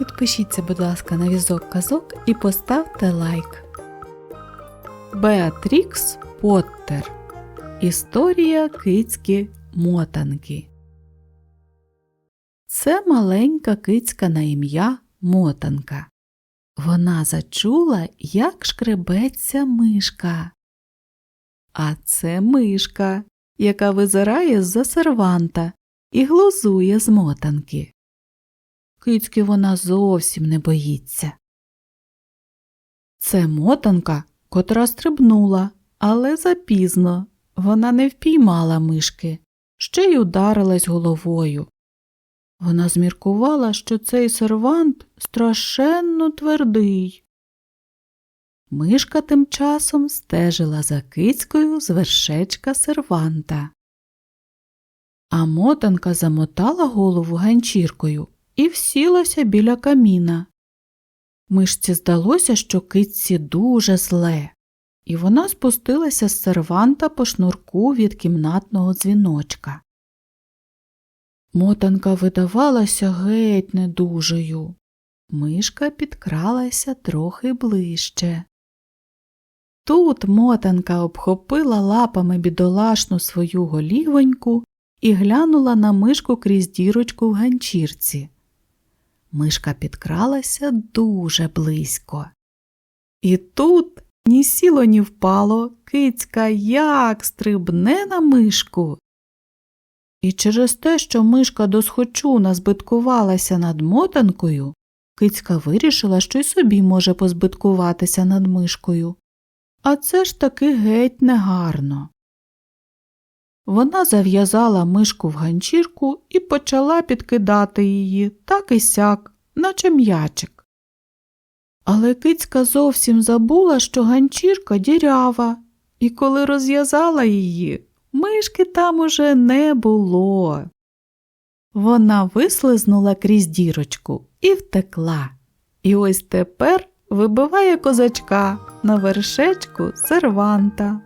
підпишіться, будь ласка, на візок казок і поставте лайк. Беатрікс Поттер. Історія кицьки мотанки. Це маленька кицька на ім'я Мотанка. Вона зачула, як шкребеться мишка. А це мишка, яка визирає з-за серванта і глузує з мотанки. Кицьки вона зовсім не боїться. Це мотанка, котра стрибнула, але запізно. Вона не впіймала мишки, ще й ударилась головою. Вона зміркувала, що цей сервант страшенно твердий. Мишка тим часом стежила за кицькою з вершечка серванта. А мотанка замотала голову ганчіркою і всілася біля каміна. Мишці здалося, що китці дуже зле, і вона спустилася з серванта по шнурку від кімнатного дзвіночка. Мотанка видавалася геть недужою. Мишка підкралася трохи ближче. Тут мотанка обхопила лапами бідолашну свою голівоньку і глянула на мишку крізь дірочку в ганчірці. Мишка підкралася дуже близько. І тут ні сіло, ні впало, кицька як стрибне на мишку. І через те, що мишка досхочу назбиткувалася над мотанкою, кицька вирішила, що й собі може позбиткуватися над мишкою. А це ж таки геть негарно. Вона зав'язала мишку в ганчірку і почала підкидати її так і сяк, наче м'ячик. Але кицька зовсім забула, що ганчірка дірява, і коли розв'язала її, мишки там уже не було. Вона вислизнула крізь дірочку і втекла. І ось тепер вибиває козачка на вершечку серванта.